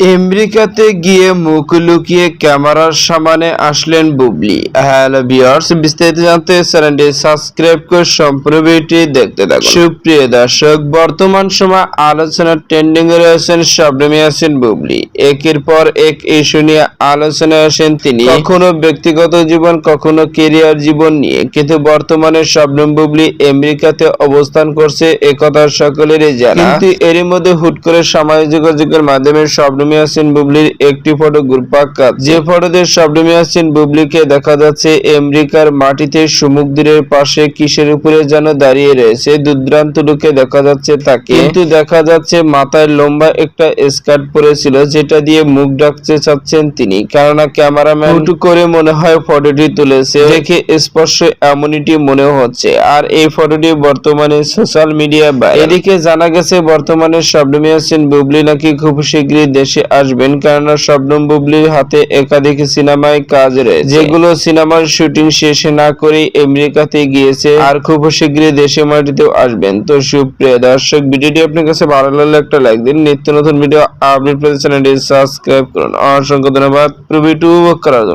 আমেরিকাতে গিয়ে মুখ লুকিয়ে ক্যামেরার সামনে আসলেন বুবলি। হ্যালো ভিউয়ার্স, বিস্তারিত জানতে চ্যানেলটি সাবস্ক্রাইব করে সম্পূর্ণ ভিডিওটি দেখতে থাকুন। সুপ্রিয় দর্শক, বর্তমান সময় আলোচনার ট্রেন্ডিং এ রয়েছেন শবনমী আছেন বুবলি। একের পর এক ইস্যু নিয়ে আলোচনায় আসেন তিনি। কখনো ব্যক্তিগত জীবন, কখনো কেরিয়ার জীবন নিয়ে। কিন্তু বর্তমানে শবনম বুবলি আমেরিকাতে অবস্থান করছে, একথা সকলেরই জানা। কিন্তু এরই মধ্যে হুট করে সামাজিক যোগাযোগের মাধ্যমে শবনমী হাসিন বুবলির একটি ফটো ঘুরপাক যে ফটোতে হাসিন বুবলিকে দেখা যাচ্ছে আমেরিকার মাটিতে সমুদ্রের পাশে কিসের উপরে যেন দাঁড়িয়ে রয়েছে, দুর্দান্ত লুকে দেখা যাচ্ছে তাকে। কিন্তু দেখা যাচ্ছে, মাথায় লম্বা একটা স্কার্ট পরেছিল, যেটা দিয়ে মুখ ডাকতে চাচ্ছেন তিনি। কেননা ক্যামেরাম্যান হুট করে মনে হয় ফটোটি তুলেছে। দেখে স্পষ্ট এমনটি মনে হচ্ছে। আর এই ফটোটি বর্তমানে সোশ্যাল মিডিয়া বা এদিকে জানা গেছে, বর্তমানে হাসিন বুবলি নাকি খুব শীঘ্রই দেশে আসবেন, কেননা শবনম বুবলির হাতে একাধিক সিনেমায় কাজ রয়েছে। যেগুলো সিনেমার শুটিং শেষ না করে আমেরিকাতে গিয়েছে আর খুব শীঘ্রই দেশে মাটিতেও আসবেন। তো সুপ্রিয় দর্শক, ভিডিওটি আপনার কাছে ভালো লাগলে একটা লাইক দিন। নিত্য নতুন ভিডিও আপডেট পেতে চ্যানেলটি সাবস্ক্রাইব করুন। অসংখ্য ধন্যবাদ। প্রভিটু করার জন্য।